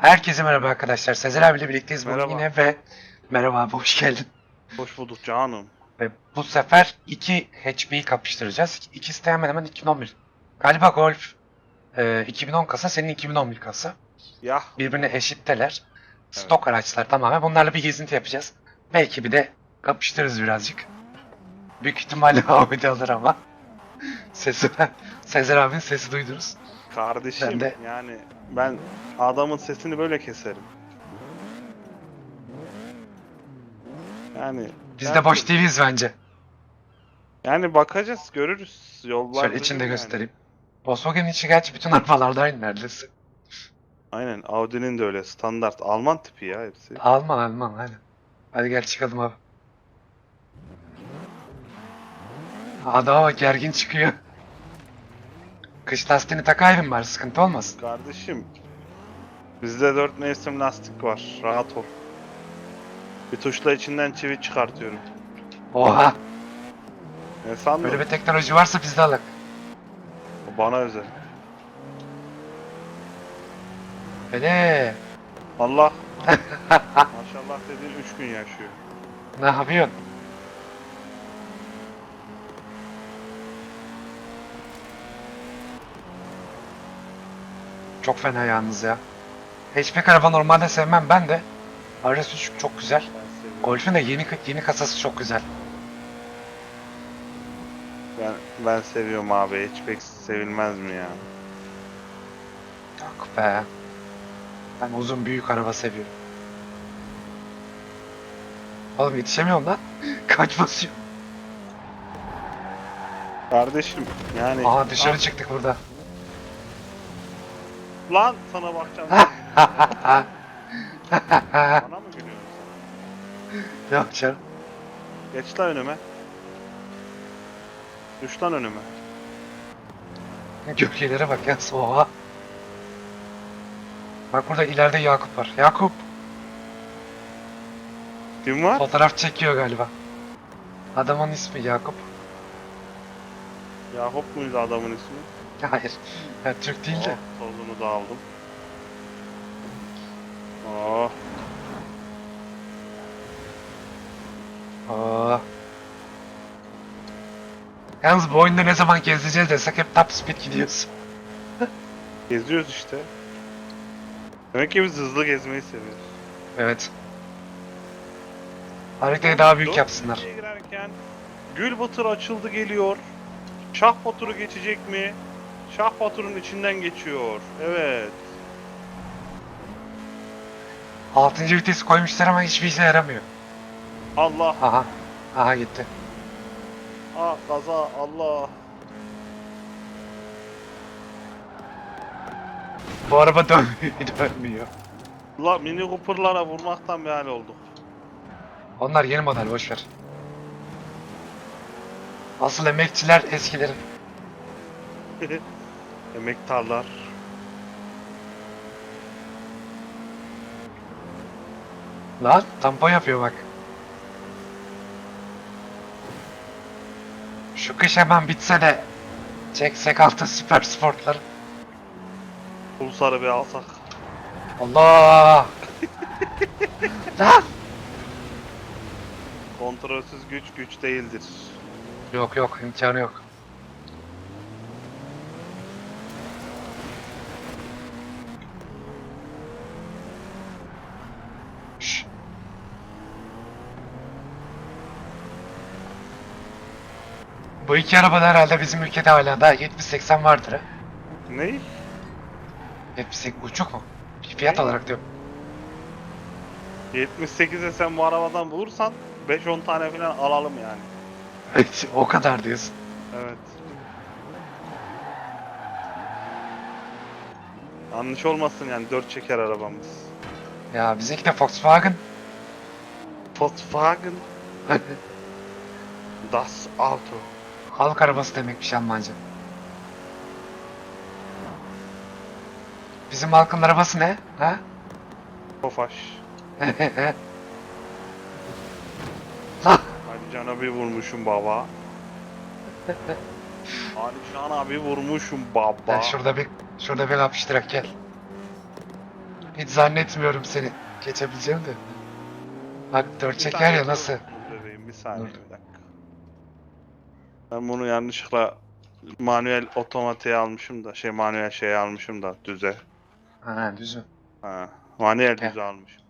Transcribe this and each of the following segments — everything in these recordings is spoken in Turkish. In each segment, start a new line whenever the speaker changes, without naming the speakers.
Herkese merhaba arkadaşlar. Sezer abiyle birlikteyiz bugün
Merhaba.
yine ve merhaba abi hoş geldin.
Hoş bulduk canım.
Ve bu sefer iki HP'yi kapıştıracağız. İkisi de hemen hemen 2011. Galiba Golf e, 2010 kasa, senin 2011 kasa.
Ya
Birbirine eşitteler. Stok araçlar tamamen. Bunlarla bir gezinti yapacağız. Belki bir de kapıştırırız birazcık. Büyük ihtimalle Ahmet'i alır ama. Sesi, Sezer abinin sesi duydunuz.
Kardeşim
Ben de-
yani ben adamın sesini böyle keserim. Yani
Biz de boş değiliz bence.
Yani bakacağız görürüz yollar.
Şöyle içini de göstereyim. Volkswagen'in içi gerçi bütün arabalarda aynı neredeyse.
Aynen Audi'nin de öyle standart Alman tipi ya hepsi.
Alman Alman aynen. Hadi gel çıkalım abi. Adama bak gergin çıkıyor. Kış lastiğini takaydın bari sıkıntı olmasın.
Kardeşim bizde dört mevsim lastik var rahat ol. Bir tuşla içinden çivi çıkartıyorum.
Oha
Ne sandın?
böyle bir teknoloji varsa biz de alak.
Bana özel.
Öyle.
Allah maşallah dediğin 3 gün yaşıyor.
Ne yapıyorsun? Çok fena yalnız ya. Hatchback araba normalde sevmem ben de. RS3 çok güzel. Golf'ün de yeni yeni kasası çok güzel.
Ben, ben seviyorum abi. Pek sevilmez mi ya?
Yok be. Ben uzun büyük araba seviyorum. Oğlum yetişemiyorum lan. Kaç basıyor?
Kardeşim yani...
Aha dışarı çıktık burada.
Lan sana bakacağım. Bana mı gülüyorsun sen?
Yok canım.
Geç lan önüme. Düş lan önüme.
Gölgelere bak ya. Oha. Bak burada ileride Yakup var. Yakup
Kim var?
fotoğraf çekiyor galiba. Adamın ismi Yakup.
Yakup muydu adamın ismi?
Hayır. Ya, Türk değil de.
Oh, tozunu da aldım. Oh,
Aa. Yalnız bu oyunda ne zaman gezeceğiz desek hep top speed gidiyoruz.
geziyoruz işte. Demek ki biz hızlı gezmeyi seviyoruz.
Evet. Haritayı daha büyük
Dört
yapsınlar.
kişiye girerken Gül Batır açıldı geliyor. Şah Batur'u geçecek mi? Şah Batur'un içinden geçiyor. Evet.
6. vitesi koymuşlar ama hiçbir işe yaramıyor.
Allah.
Aha. Aha gitti.
Ah kaza Allah.
Bu araba dönmüyor. dönmüyor.
La Mini Cooper'lara vurmaktan bir hal olduk.
Onlar yeni model boşver. Asıl emekçiler eskilerin.
Emektarlar.
Lan tampon yapıyor bak. Şu kış hemen bitse de çeksek altı süper sportları.
Pulsarı bir alsak.
Allah! Lan!
Kontrolsüz güç güç değildir.
Yok yok imkanı yok. Bu iki araba da herhalde bizim ülkede hala daha 70-80 vardır ha.
Ne?
78 uçuk mu? Fiyat
Ne?
olarak diyorum.
78'e sen bu arabadan bulursan 5-10 tane falan alalım yani.
o kadar diyorsun.
Evet. Yanlış olmasın yani 4 çeker arabamız.
Ya bizimki de Volkswagen.
Volkswagen Das Auto.
Halk arabası demekmiş Almanca. Bizim halkın arabası ne? Ha?
Tofaş. Ali Can'a bir vurmuşum baba. Ali Can'a bir vurmuşum baba.
Gel şurada bir şurada bir kapıştırak gel. Hiç zannetmiyorum seni geçebileceğim de. Bak dört çeker ya nasıl?
Bebeğim bir saniye
Dur.
bir dakika. Ben bunu yanlışlıkla manuel otomatiğe almışım da şey manuel şeye almışım da düze.
Ha düz mü?
Ha, manuel
Gel.
düze almışım.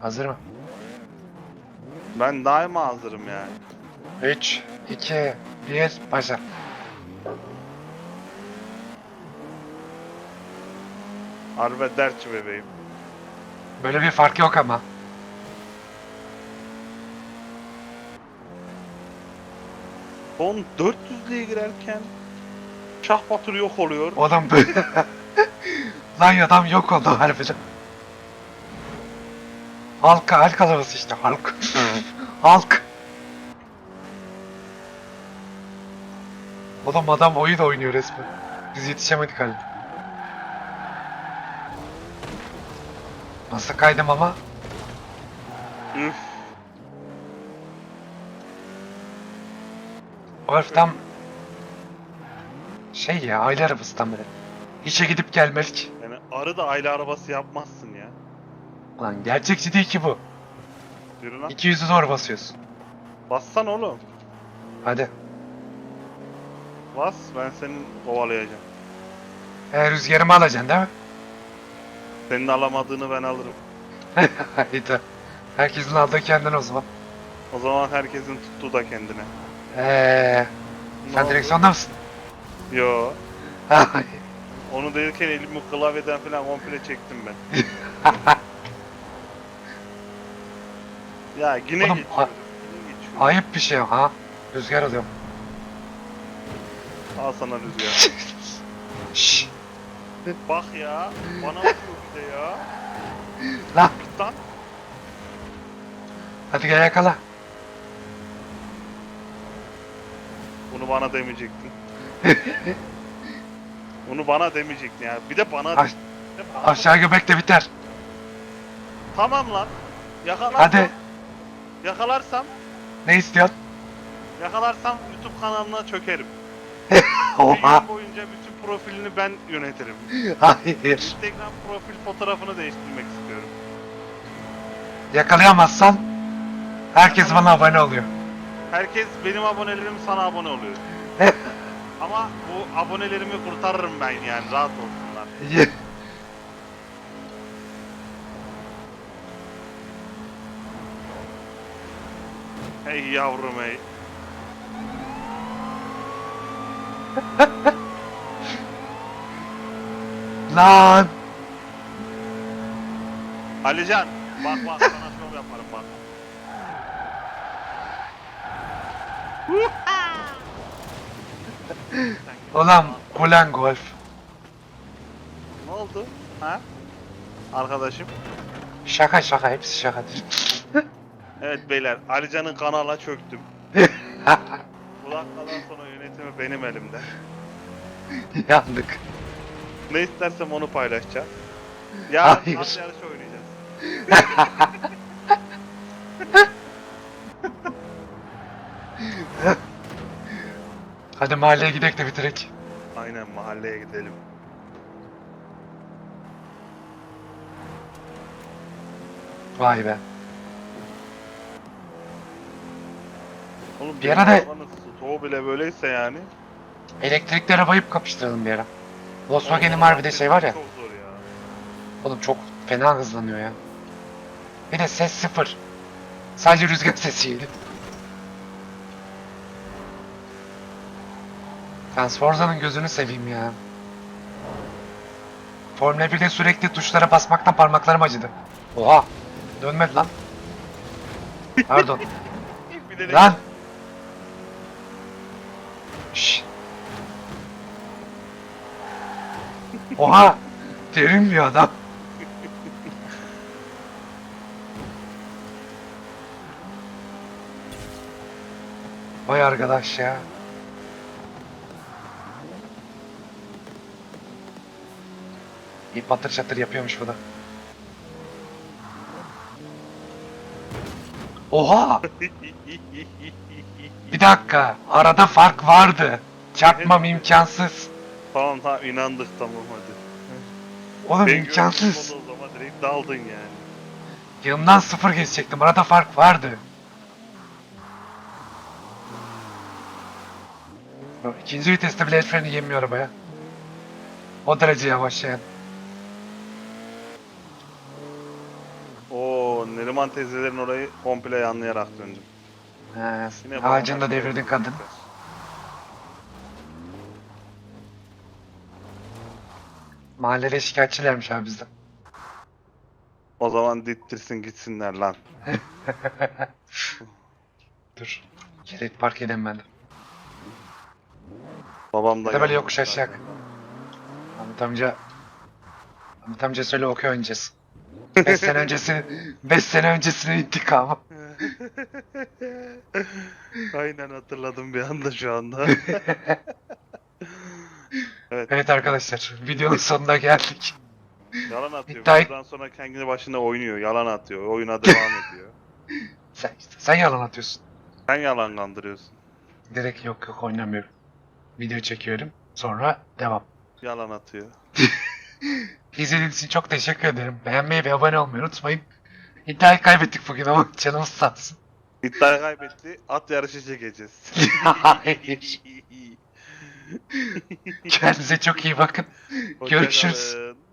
Hazır mı?
Ben daima hazırım yani.
3, 2, 1, başla.
Harbi dertçi bebeğim.
Böyle bir fark yok ama.
Son 400'lüğe girerken Şah Batur yok oluyor.
O adam böyle... Lan adam yok oldu harbiden. Halka, halk arabası işte halk. halk. Oğlum adam oyun oynuyor resmen. Biz yetişemedik halde. Nasıl kaydım ama?
Üf.
O herif tam... Şey ya aile arabası tam böyle. İşe gidip gelmelik.
Yani arı da aile arabası yapmazsın ya.
Lan gerçekçi değil ki bu.
Yürü lan.
200'ü zor basıyorsun.
Bassan oğlum.
Hadi.
Bas ben senin kovalayacağım.
E, rüzgarımı alacaksın değil mi?
Senin alamadığını ben alırım.
Hayda. Herkesin aldığı kendine o zaman.
O zaman herkesin tuttuğu da kendine. Ne
sen
oldu?
direksiyonda mısın?
Yo. Onu değilken elimi klavyeden falan komple çektim ben. ya yine
Oğlum, a-
Yine.
Ayıp bir şey ha. Rüzgar alıyorum.
Al sana rüzgar.
Şşş.
Bak ya. Bana vuruyor bir de ya.
Lan
Git lan.
hadi gel yakala.
Bunu bana demeyecektin. Bunu bana demeyecektin ya. Bir de bana
Aş-
de bana-
aşağı göbek de biter.
Tamam lan. Yakalarsam,
Hadi.
yakalarsam,
Ne istiyorsun?
yakalarsam YouTube kanalına çökerim.
Oha.
Bir boyunca bütün profilini ben yönetirim.
Hayır.
Instagram profil fotoğrafını değiştirmek istiyorum.
Yakalayamazsan herkes bana abone oluyor.
Herkes benim abonelerim sana abone oluyor. Ama bu abonelerimi kurtarırım ben yani rahat olsunlar. Hey yavrum hey.
Lan.
Alican bak bak sana şov yaparım bak.
Ulan ulan golf.
Ne oldu? Ha? Arkadaşım.
Şaka şaka hepsi şakadır.
Evet beyler Alican'ın kanala çöktüm. Bu dakikadan sonra yönetimi benim elimde.
Yandık.
Ne istersem onu paylaşacağım. Yarın
Hayır.
at yarışı oynayacağız.
Hadi mahalleye gidelim de bitirek.
Aynen mahalleye gidelim.
Vay be.
Oğlum
Bir da-
arabanın stoğu bile böyleyse yani.
Elektrikli arabayı kapıştıralım bir ara. Volkswagen'in var bir de şey var ya.
Çok zor ya.
Oğlum çok fena hızlanıyor ya. Bir de ses sıfır. Sadece rüzgar sesiydi. Transforza'nın gözünü seveyim ya. Formula 1'de sürekli tuşlara basmaktan parmaklarım acıdı. Oha! Dönmedi lan. Pardon. Lan! Şşş. Oha! Derin bir adam. Vay arkadaş ya. İyi patır çatır yapıyormuş bu da. Oha! Bir dakika. Arada fark vardı. Çarpmam imkansız.
tamam tamam inandık tamam hadi.
Oğlum
Ben
imkansız.
gördüm onu o zaman direkt daldın yani.
Yanımdan sıfır geçecektim. Arada fark vardı. Bak, İkinci viteste bile el freni yemiyor arabaya. O derece yavaş yani.
Neriman teyzelerin orayı komple yanlayarak döndüm.
He,
Yine
ağacını da devirdin kadın. Mahallede şikayetçilermiş abi bizden.
O zaman dittirsin gitsinler lan.
Dur. Kilit park de.
Babam da yandı
yokuş aşağı. Ahmet amca... Ahmet amca söyle okuyor oynayacağız. 5 sene öncesi... 5 sene öncesinin intikamı.
Aynen hatırladım bir anda şu anda. evet.
Evet arkadaşlar videonun sonuna geldik.
Yalan atıyor.
İddia-
Buradan sonra kendi başına oynuyor. Yalan atıyor. Oyuna devam ediyor.
Sen, işte, sen yalan atıyorsun.
Sen yalan kandırıyorsun.
Direkt yok yok oynamıyorum. Video çekiyorum. Sonra devam.
Yalan atıyor.
İzlediğiniz için çok teşekkür ederim. Beğenmeyi ve abone olmayı unutmayın. İddiayı kaybettik bugün ama canımız sağ olsun.
İddiayı kaybetti. At yarışı çekeceğiz.
Hayır. Kendinize çok iyi bakın.
Hoşça
Görüşürüz.
kalın.